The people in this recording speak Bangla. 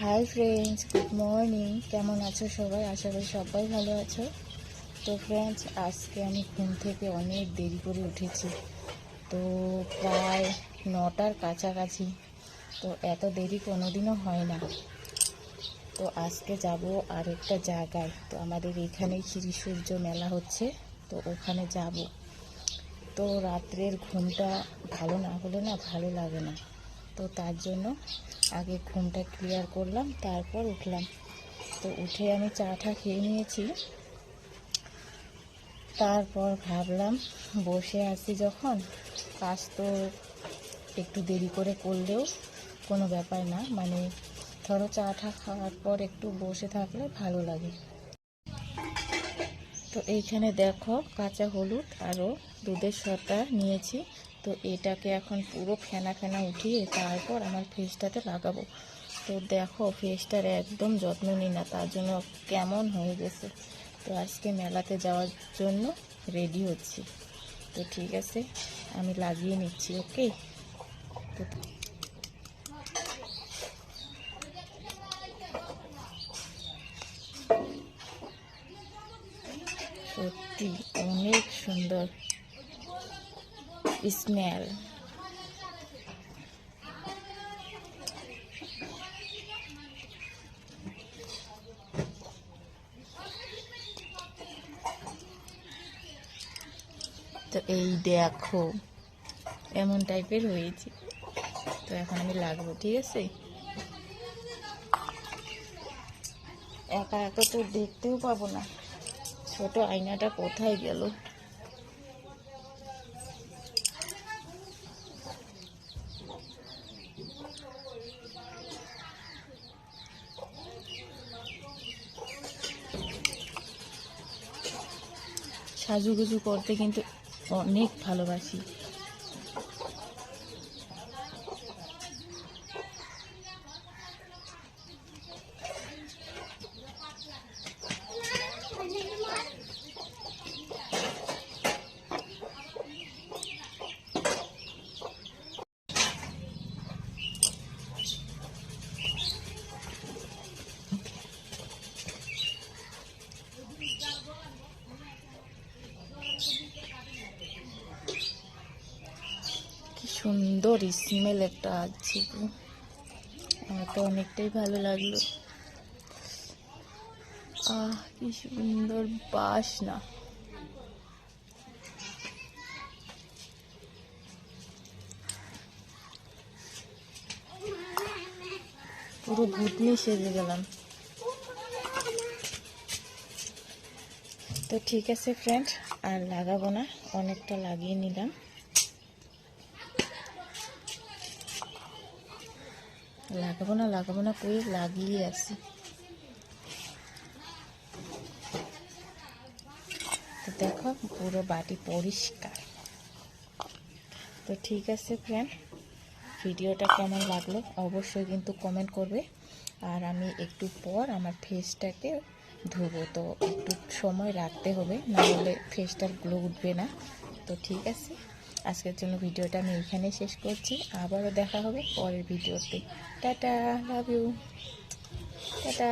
হাই ফ্রেন্ডস গুড মর্নিং কেমন আছো সবাই? আশা করি সবাই ভালো আছো। তো ফ্রেন্ডস আজকে আমি ঘুম থেকে অনেক দেরি করে উঠেছি। তো, প্রায় নটার কাছাকাছি। তো, এত দেরি কোনোদিনও হয় না। তো, আজকে যাব আরেকটা জায়গায়। তো, আমাদের এখানেই শ্রী সূর্য মেলা হচ্ছে। তো, ওখানে যাব। তো, রাত্রের ঘুমটা ভালো না হলে না ভালো লাগে না। তো তার জন্য আগে ঘুমটা ক্লিয়ার করলাম, তারপর উঠলাম। তো উঠে আমি চাটা খেয়ে নিয়েছি। তারপর ভাবলাম, বসে আছি যখন, কাজ তো একটু দেরি করে করলেও কোনো ব্যাপার না। মানে ধরো চাটা খাওয়ার পর একটু বসে থাকলে ভালো লাগে। তো এইখানে দেখো কাঁচা হলুদ আরও দুধের সরটা নিয়েছি। তো এটাকে এখন পুরো ফেনা ফেনা উঠিয়ে তারপর আমার ফেসটাতে লাগাবো। তো দেখো ফেসটার একদম যত্ন নিই না, তার জন্য কেমন হয়ে গেছে। তো আজকে মেলাতে যাওয়ার জন্য রেডি হচ্ছি। তো ঠিক আছে, আমি লাগিয়ে নিচ্ছি, ওকে? তো সত্যি অনেক সুন্দর। স্মেল। তো এই দেখো, এমন টাইপের হয়েছে। তো এখন আমি লাগবো, ঠিক আছে? একা একা তো দেখতেও পাবো না। ছোট আয়নাটা কোথায় গেল? সাজুগুজু করতে কিন্তু অনেক ভালোবাসি কি সুন্দর স্মেল একটা আছে। আমার তো অনেকটাই ভালো লাগল। আহ, কি সুন্দর বাস না। পুরো ভূতনি সেজে গেলাম। তো ঠিক আছে ফ্রেন্ড আর লাগাবো না, অনেকটা লাগিয়ে নিলাম। লাগাবো না লাগাবো না করে লাগিয়ে আসি তো দেখো, পুরো বাটি পরিষ্কার। তো ঠিক আছে ফ্রেন্ড ভিডিওটা কেমন লাগল অবশ্যই কিন্তু কমেন্ট করবে। আর আমি একটু পর আমার ফেসটাকে ধুবো, তো একটু সময় রাখতে হবে, না হলে ফেসটার গ্লো উঠবে না। তো ঠিক আছে। আজকের জন্য ভিডিওটা আমি এখানে শেষ করছি। আবারও দেখা হবে পরের ভিডিওতে। Tata love you tata.